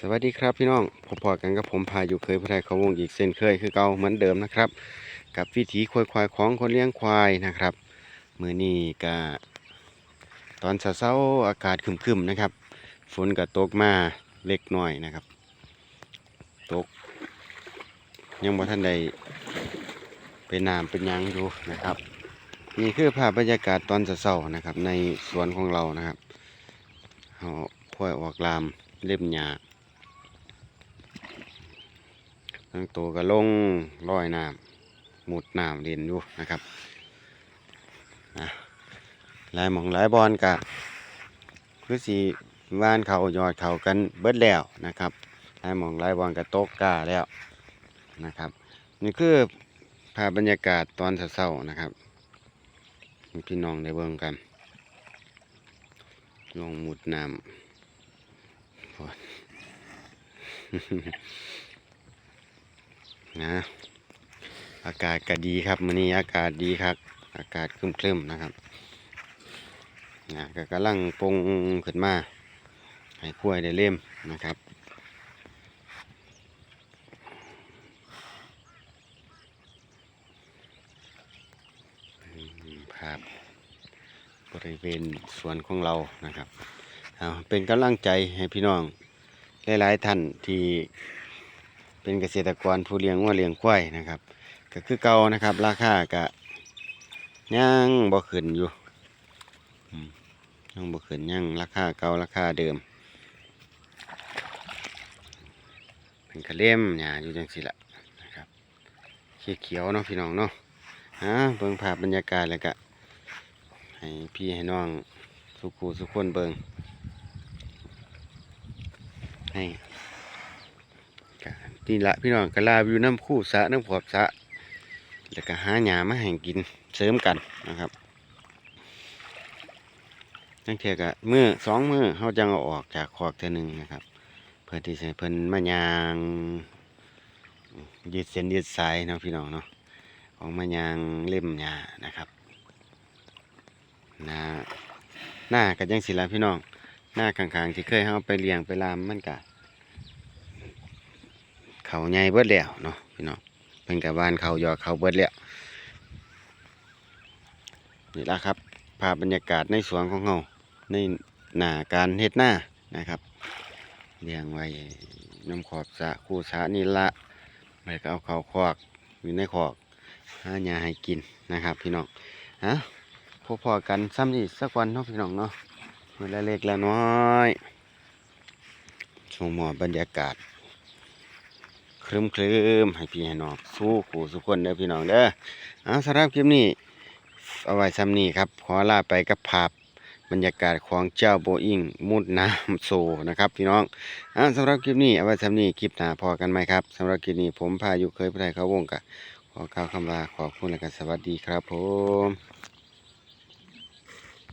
สวัสดีครับพี่น้องพบพอกันกับผมพาอยู่เคยพระไทยเขาวงอีกเส้นเคยคือเก่าเหมือนเดิมนะครับ กับวิถีควายควายของคนเลี้ยงควายนะครับมือนี้ก็ตอนเช้าอากาศคึมๆนะครับ ฝนก็ตกมาเล็กน้อยนะครับตก ยังบ่ทันใดเป็นน้ำเป็นยังอยู่นะครับนี่คือภาพบรรยากาศตอนเช้านะครับ ในสวนของเรานะครับเอาพ่อยออกลามเล็บหญ้า ทั้งตัวก็ลงลอยน้ำหมุดน้ำเรียนอยู่นะครับนะหลายหมองหลายบอลกะคือสีว่านเขายอดเขากันเบิดแล้วนะครับหลายหมองหลายบอลกะตกกาแล้วนะครับ นี่คือภาพบรรยากาศตอนเช้าๆนะครับพี่น้องได้เบิ่งกัน ลงหมุดน้ำ นะ อากาศก็ดีครับมื้อนี้อากาศดีครับ อากาศครึมๆนะครับนะก็กำลังปงขึ้นมา ให้กล้วยได้เล่มนะครับภาพบริเวณสวนของเรานะครับเอาเป็นกำลังใจให้พี่น้อง หลาย ๆ ท่านที่ เป็นเกษตรกรผู้เลี้ยงวัวเลี้ยงควายนะครับ ก็คือเก่านะครับ ราคาก็ยังบ่ขึ้นอยู่อืมยังบ่ขึ้นยังราคาเก่าราคาเดิม เป็นกระเล่มหญ้าอยู่จังสิละนะครับเขียวๆเนาะพี่น้องเนาะฮะเบิ่งภาพบรรยากาศแล้วก็ให้พี่ให้น้องสุขูสุขคนเบิ่งให้ นี่ละพี่น้องก็ลาวิวน้ำคู่สะน้ำขอบสะแล้วก็หาหญ้ามาให้กินเสริมกันนะครับตั้งเทียกะมือสองมือเขาจังเอาออกจากขอกเท่อหนึ่งนะครับ เพื่อที่จะให้เพิ่นมายางยืดเส้นยืดสายเนาะพี่น้องเนาะของมายางเล่มหญ้านะครับหน้าหน้าก็ยังสิละพี่น้องหน้าข้างๆที่เคยเขาไปเลี้ยงไปลามมันกะ เขาใหญ่เบิดแล้วเนาะพี่น้องเป็นกับบ้านเขายอเขาเบิดแล้วนี่ละครับภาพบรรยากาศในสวนของเราในหน้าการเฮ็ดหน้านะครับเลี้ยงไว้น้ำขอบสะคู่สะนี่ละไปก็เอาเขาคอกอยู่ในคอกหาหญ้าให้กินนะครับ พี่น้องฮะพอๆกันซ้ำนี่สักวันเนาะพี่น้องเนาะมือละเล็กละน้อยชมหมอบรรยากาศ ครึมครึมให้พี่ให้น้องสู้ขู่สุกคนเด้อพี่น้องเด้อเอาสำหรับคลิปนี้เอาไว้ซ้ำนี้ครับ ขอลาไปกับภาพบรรยากาศของเจ้าโบอิงมุดน้ำโซนะครับ พี่น้องเอาสำหรับคลิปนี้เอาไว้ซ้ำนี้คลิปหน้าพอกันไหมครับสำหรับคลิปนี้ผมพายุเคยพระไทยเขาวงกะขอกล่าวคำว่าขอบคุณและกันสวัสดีครับผม